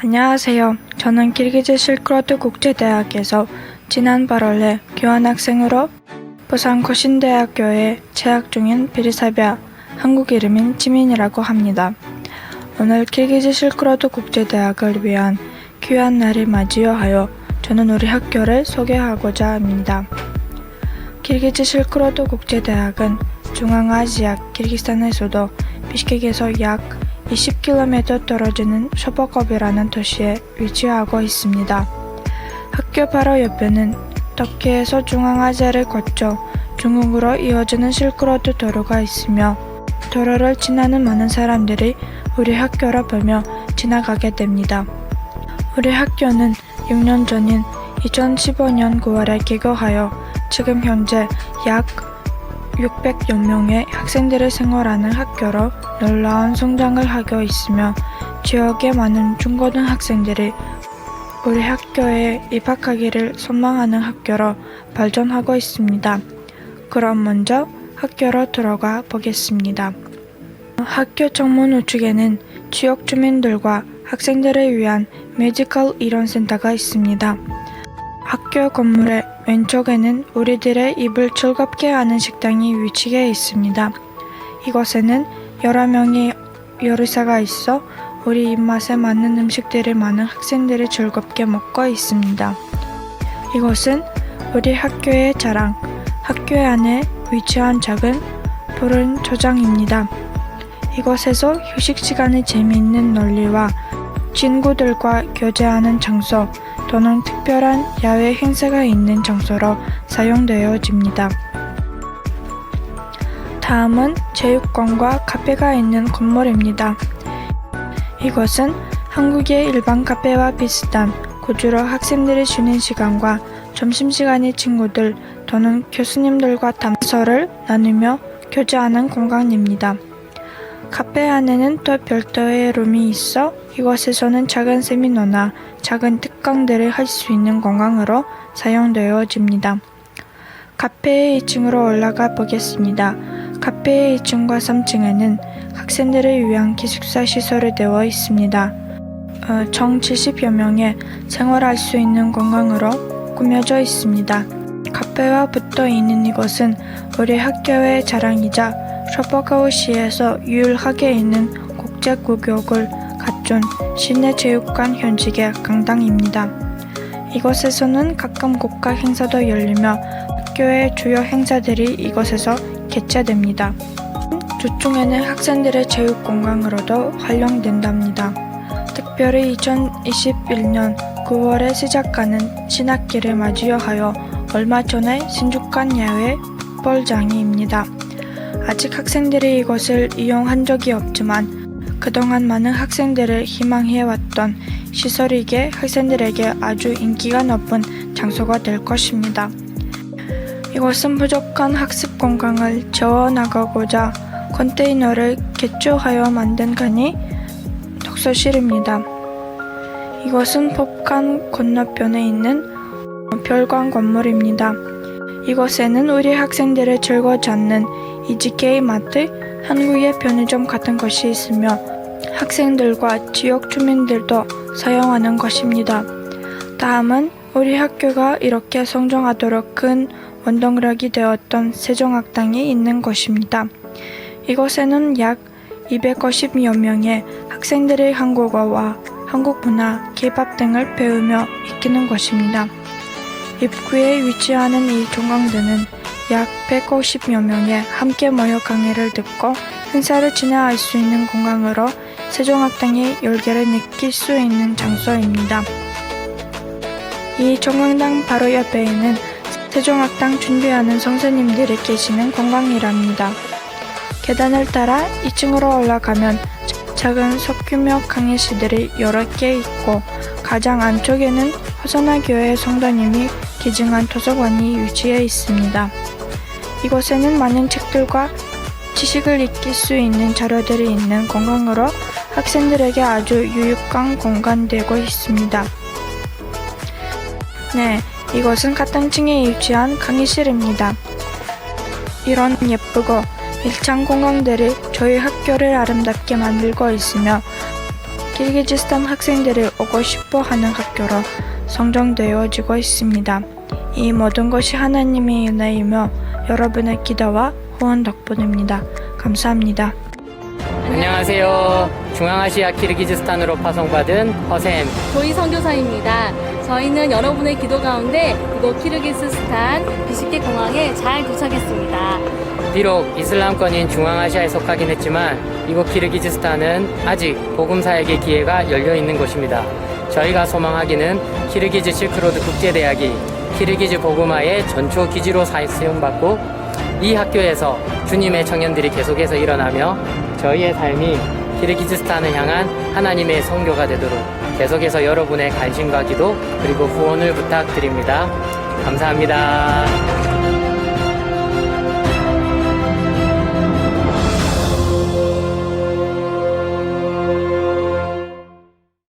안녕하세요. 저는 kirgiz 실크로드 국제대학에서 지난 8월에 교환학생으로 부산 고신대학교에 재학 중인 비리사비아 한국 이름인 지민이라고 합니다. 오늘 kirgiz 실크로드 국제대학을 위한 귀한 날을 맞이하여 저는 우리 학교를 소개하고자 합니다. kirgiz 실크로드 국제대학은 중앙아시아 키르기스탄에서도 비시케크에서 약 20km 떨어지는 쇼버컵이라는 도시에 위치하고 있습니다. 학교 바로 옆에는 터키에서 중앙아시아를 거쳐 중국으로 이어지는 실크로드 도로가 있으며 도로를 지나는 많은 사람들이 우리 학교를 보며 지나가게 됩니다. 우리 학교는 6년 전인 2015년 9월에 개교하여 지금 현재 약 600여 명의 학생들이 생활하는 학교로 놀라운 성장을 하고 있으며 지역의 많은 중고등 학생들이 우리 학교에 입학하기를 소망하는 학교로 발전하고 있습니다. 그럼 먼저 학교로 들어가 보겠습니다. 학교 정문 우측에는 지역 주민들과 학생들을 위한 메디컬 이론 센터가 있습니다. 학교 건물의 왼쪽에는 우리들의 입을 즐겁게 하는 식당이 위치해 있습니다. 이곳에는 여러 명의 요리사가 있어 우리 입맛에 맞는 음식들을 많은 학생들이 즐겁게 먹고 있습니다. 이곳은 우리 학교의 자랑, 학교 안에 위치한 작은 푸른 초장입니다. 이곳에서 휴식 시간에 재미있는 논리와 친구들과 교제하는 장소 또는 특별한 야외 행사가 있는 장소로 사용되어집니다. 다음은 체육관과 카페가 있는 건물입니다. 이곳은 한국의 일반 카페와 비슷한 고주로 학생들이 쉬는 시간과 점심시간에 친구들 또는 교수님들과 담소를 나누며 교제하는 공간입니다. 카페 안에는 또 별도의 룸이 있어 이곳에서는 작은 세미나나 작은 특강들을 할 수 있는 공간으로 사용되어집니다. 카페의 2층으로 올라가 보겠습니다. 카페의 2층과 3층에는 학생들을 위한 기숙사 시설이 되어 있습니다. 어, 총 70여 명의 생활할 수 있는 공간으로 꾸며져 있습니다. 카페와 붙어 있는 이곳은 우리 학교의 자랑이자 셔퍼가우시에서 유일하게 있는 국제 구역을 갖춘 시내 체육관 현직의 강당입니다. 이곳에서는 가끔 국가 행사도 열리며 학교의 주요 행사들이 이곳에서 개최됩니다. 주중에는 학생들의 체육 공간으로도 활용된답니다. 특별히 2021년 9월에 시작하는 신학기를 맞이하여 얼마 전에 신축한 야외 풋볼장입니다. 아직 학생들이 이곳을 이용한 적이 없지만 그동안 많은 학생들을 희망해왔던 시설이기에 학생들에게 아주 인기가 높은 장소가 될 것입니다. 이곳은 부족한 학습 공간을 채워나가고자 컨테이너를 개조하여 만든 칸이 독서실입니다. 이곳은 폭간 건너편에 있는 별관 건물입니다. 이곳에는 우리 학생들을 즐거워지 않는 이지케이 마트, 한국의 편의점 같은 것이 있으며 학생들과 지역 주민들도 사용하는 것입니다. 다음은 우리 학교가 이렇게 성장하도록 큰 원동력이 되었던 세종학당이 있는 곳입니다. 이곳에는 약 250여 명의 학생들이 한국어와 한국 문화, 케이팝 등을 배우며 익히는 곳입니다. 입구에 위치하는 이 종강대는 약 150여 명이 함께 모여 강의를 듣고 행사를 진행할 수 있는 공간으로 세종학당의 열기를 느낄 수 있는 장소입니다. 이 종강당 바로 옆에는 세종학당 준비하는 선생님들이 계시는 공간이랍니다. 계단을 따라 2층으로 올라가면 작은 소규모 강의실들이 여러 개 있고 가장 안쪽에는 허선화 교회 성도님이 기증한 도서관이 위치해 있습니다. 이곳에는 많은 책들과 지식을 익힐 수 있는 자료들이 있는 공간으로 학생들에게 아주 유익한 공간되고 있습니다. 네, 이곳은 같은 층에 위치한 강의실입니다. 이런 예쁘고 일창 공간들이 저희 학교를 아름답게 만들고 있으며 키르기즈스탄 학생들이 오고 싶어 하는 학교로 성장되어지고 있습니다. 이 모든 것이 하나님의 은혜이며 여러분의 기도와 후원 덕분입니다. 감사합니다. 안녕하세요. 중앙아시아 키르기즈스탄으로 파송받은 허셈. 조이 선교사입니다. 저희는 여러분의 기도 가운데 이곳 키르기스스탄 비시케 공항에 잘 도착했습니다. 비록 이슬람권인 중앙아시아에 속하긴 했지만 이곳 키르기즈스탄은 아직 복음 사역의 기회가 열려 있는 곳입니다. 저희가 소망하기는 키르기즈 실크로드 국제대학이 키르기즈 복음화의 전초 기지로 사용받고 이 학교에서 주님의 청년들이 계속해서 일어나며 저희의 삶이 키르기즈스탄을 향한 하나님의 선교가 되도록 계속해서 여러분의 관심과 기도 그리고 후원을 부탁드립니다. 감사합니다.